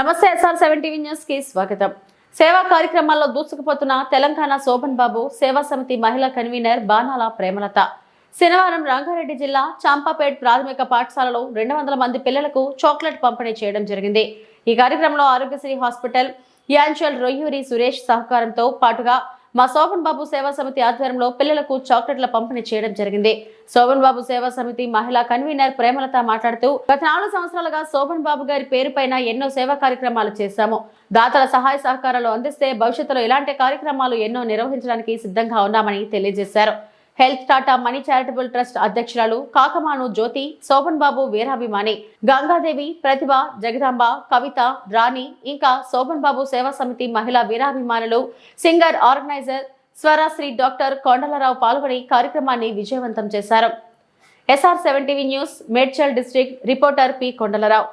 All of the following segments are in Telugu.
నమస్తే ఎస్ఆర్ సెవెన్ టీవీ న్యూస్కి స్వాగతం. సేవా కార్యక్రమాల్లో దూసుకుపోతున్న తెలంగాణ శోభన్ బాబు సేవా సమితి మహిళా కన్వీనర్ బాణాల ప్రేమలత. శనివారం రంగారెడ్డి జిల్లా చాంపాపేట్ ప్రాథమిక పాఠశాలలో రెండు వందల మంది పిల్లలకు చాక్లెట్ పంపిణీ చేయడం జరిగింది. ఈ కార్యక్రమంలో ఆరోగ్యశ్రీ హాస్పిటల్ యాన్షల్ రొయ్యూరి సురేష్ సహకారంతో పాటుగా మా శోభన్ బాబు సేవా సమితి ఆధ్వర్యంలో పిల్లలకు చాక్లెట్ల పంపిణీ చేయడం జరిగింది. శోభన్ బాబు సేవా సమితి మహిళా కన్వీనర్ ప్రేమలత మాట్లాడుతూ గత నాలుగు సంవత్సరాలుగా శోభన్ బాబు గారి పేరుపైన ఎన్నో సేవా కార్యక్రమాలు చేశాము. దాతల సహాయ సహకారాలు అందిస్తే భవిష్యత్తులో ఇలాంటి కార్యక్రమాలు ఎన్నో నిర్వహించడానికి సిద్ధంగా ఉన్నామని తెలియజేశారు. Health Tata money charitable trust అధ్యక్షురాలు కాకమాను జ్యోతి శోభన్ బాబు వీరాభిమాని గంగాదేవి ప్రతిభ జగదాంబ కవిత రాణి ఇంకా శోభన్ బాబు సేవా సమితి మహిళా వీరాభిమానులు singer organiser Swarasri doctor Kondalarao పాల్గొని కార్యక్రమాన్ని విజయవంతం చేశారు. SR seven TV news Medchal district reporter P. Kondalarao.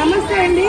నమస్తే అండి.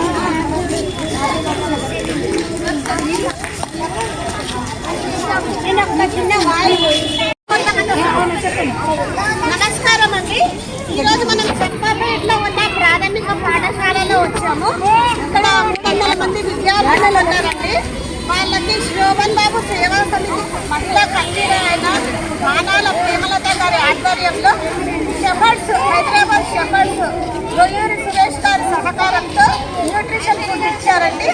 నమస్కారం అండి. ఈరోజు మనం చెప్పాపేటలో ఉన్న ప్రాథమిక పాఠశాలలో వచ్చాము. ఇక్కడ మూడు వందల మంది విద్యార్థులు ఉన్నారండి. వాళ్ళకి శోభన్ బాబు సేవా సమితి మహిళా కన్వీనర్ అయిన మానాల ప్రేమలత గారి ఆధ్వర్యంలో షెఫర్డ్స్ హైదరాబాద్ షెఫర్డ్స్ రొయ్యూరి సురేష్ గారి సహకారంతో న్యూట్రిషన్ ఫుడ్ ఇచ్చారండి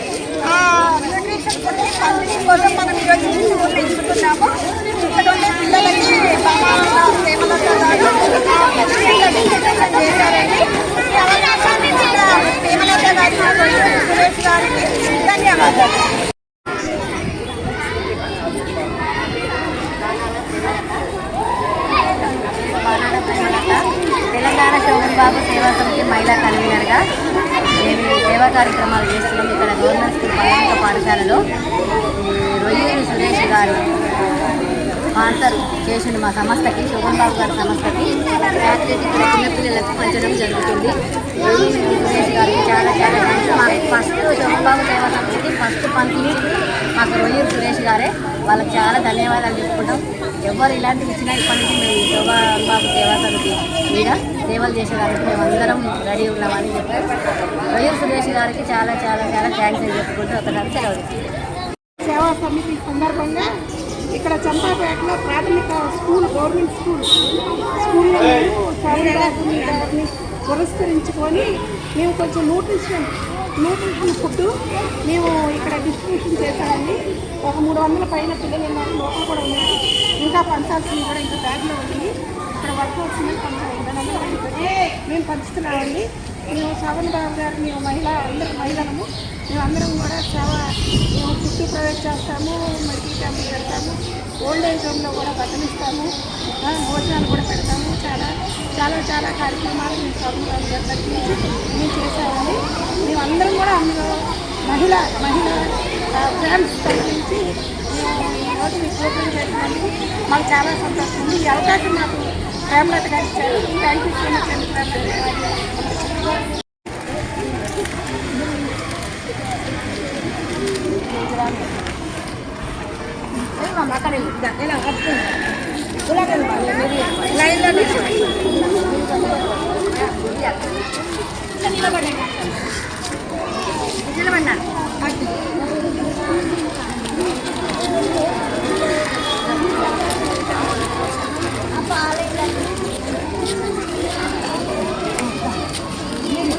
ఆ న్యూట్రిషన్ ఫుడ్ పంపిణీ కోసం మనం ఈరోజు ఫుడ్ ఇచ్చుకున్నాము ఇక్కడ ఉండే పిల్లలకి బాగా ప్రేమలత గారు న్యూట్రిషన్ చేశారండి ఈ అవకాశాన్ని ఇచ్చిన ప్రేమలత గారికి రొయ్యూరి సురేష్ గారికి ధన్యవాదాలు బాణాల ప్రేమలత తెలంగాణ శోభన్ బాబు సేవా సమితి మహిళా కన్వీనర్గా మేము ఈ సేవా కార్యక్రమాలు చేస్తున్నాం. ఇక్కడ గవర్నమెంట్ స్కూల్ ప్రాథమిక పాఠశాలలో రొయ్యూరు సురేష్ గారు స్పాన్సర్ చేసిండు మా సంస్థకి శోభన్ బాబు గారి సంస్థకి. చాక్లెట్ ఇక్కడ చిన్నపిల్లలకు పంచడం జరుగుతుంది. రొయ్యూరు సురేష్ గారికి చాలా చాలా థ్యాంక్స్ మాకు ఫస్ట్ శోభన్ బాబు సేవా సంస్థకి ఫస్ట్ పంపించింది మాకు రొయ్యూరు సురేష్ గారే. వాళ్ళకి చాలా ధన్యవాదాలు చెప్పుకుంటాం. ఎవరు ఇలాంటివి ఇచ్చినా ఇప్పటి నుంచి మేము శోభా బాబు సేవా సమితి మీద సేవలు చేసేదానికి మేము అందరం రెడీ ఉన్నామని చెప్పారు వైఎస్ సురేష్ గారికి చాలా చాలా చాలా థ్యాంక్స్ అని చెప్పుకుంటూ ఒకసారి సెలవు సేవా సమితి సందర్భంగా ఇక్కడ చంపాపేటలో ప్రాథమిక స్కూల్ గవర్నమెంట్ స్కూల్. స్కూల్లో మేము శోభబాబుని గారిని పురస్కరించుకొని మేము కొంచెం న్యూట్రిషన్ న్యూట్రిషన్ ఫుడ్ మేము ఇక్కడ డిస్ట్రిబ్యూషన్ చేశామండి. ఒక మూడు వందల పైన పిల్లలు ఉన్నారు. లోపల కూడా ఉన్నారు ఇంకా పంచాల్సింది కూడా ఇంకా బ్యాగ్లో ఉంది. ఇక్కడ వర్క్ వచ్చింది పంచాలి మేము పంచుతున్నామండి. మేము శ్రవణ్ బాబు గారు మేము మహిళ అందరు మహిళలము. మేము అందరం కూడా చాలా మేము ఫుడ్ ప్రొవైడ్ చేస్తాము మెడికల్ క్యాంపులు పెడతాము ఓల్డ్ ఏజ్ హోమ్లో కూడా బట్టలిస్తాము ఆ, భోజనాలు కూడా పెడతాము. చాలా చాలా చాలా కార్యక్రమాలు మేము శ్రవణ్ బాబు గారి దగ్గర నుంచి మేము చేసామండి మేము అందరం కూడా అందులో మహిళ మహిళ ఫ్యాన్స్ కల్పించి మేము ఈరోజు మీ ప్రోగ్రాం చేసినందుకు మాకు చాలా సంతోషం ఉంది. ఈ అవకాశం మాకు ప్రేమలత గారు ఇచ్చారు. థ్యాంక్ యూ సో మచ్ అండి. ప్రేమలత గారు ఇలా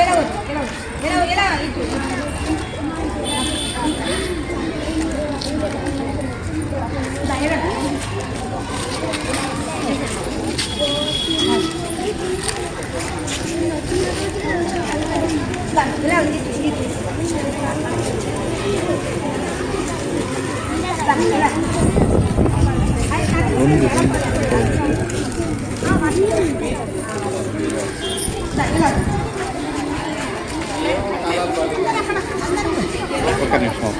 వేరే వచ్చు వేరే వచ్చు వేరే వేరే ఇటు Thank you. ఒక్క నిమిషం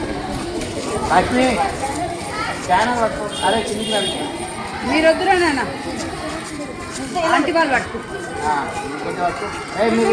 పట్టు అదే చిన్న మీరు వద్దురా నాన్న. ఇలాంటి వాళ్ళు పట్టుకు. మీరు